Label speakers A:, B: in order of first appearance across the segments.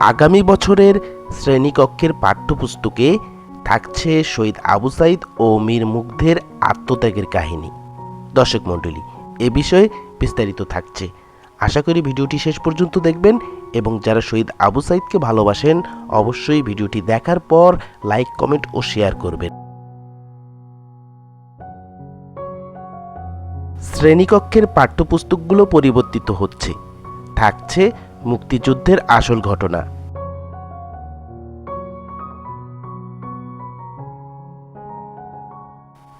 A: আগামী বছরের শ্রেণীকক্ষের পাঠ্যপুস্তকে থাকছে শহীদ আবু সাইদ ও মীর মুগ্ধের আত্মত্যাগের কাহিনী। দর্শক মণ্ডলী, এ বিষয়ে বিস্তারিত থাকছে। আশা করি ভিডিওটি শেষ পর্যন্ত দেখবেন এবং যারা শহীদ আবু সাইদকে ভালোবাসেন, অবশ্যই ভিডিওটি দেখার পর লাইক, কমেন্ট ও শেয়ার করবেন। শ্রেণীকক্ষের পাঠ্যপুস্তকগুলো পরিবর্তিত হচ্ছে। থাকছে মুক্তিযুদ্ধের আসল ঘটনা।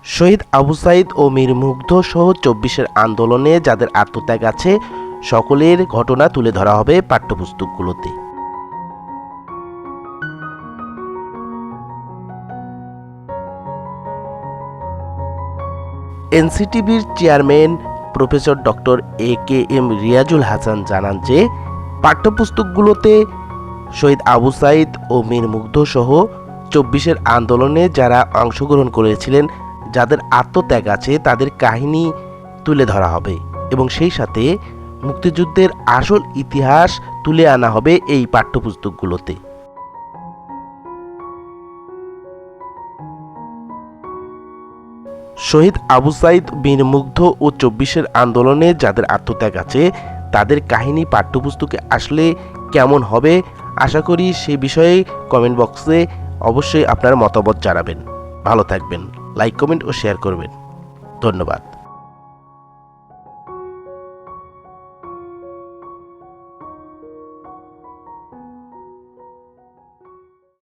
A: শহীদ আবু সাইদ ও মীর মুগ্ধ সহ চব্বিশের আন্দোলনে যাদের আত্মত্যাগ আছে, সকলের ঘটনা তুলে ধরা হবে পাঠ্যপুস্তকগুলোতে। এনসিটিভির chairman professor doctor A K M Riazul Hasan জানান যে পাঠ্যপুস্তকগুলোতে শহীদ আবু সাইদ ও মীর মুগ্ধ সহ চব্বিশের আন্দোলনে যারা অংশগ্রহণ করেছিলেন, যাদের আত্মত্যাগ আছে, তাদের কাহিনী তুলে ধরা হবে এবং সেই সাথে মুক্তিযুদ্ধের আসল ইতিহাস তুলে আনা হবে এই পাঠ্যপুস্তকগুলোতে। শহীদ আবু সাইদ বীর মুগ্ধ ও চব্বিশের আন্দোলনে যাদের আত্মত্যাগ আছে তাদের কাহিনী, পাঠ্যপুস্তকে আসলে কেমন হবে, আশা করি সে বিষয়ে কমেন্ট বক্সে অবশ্যই আপনার মতামত জানাবেন। ভালো থাকবেন লাইক কমেন্ট ও শেয়ার করবেন। ধন্যবাদ।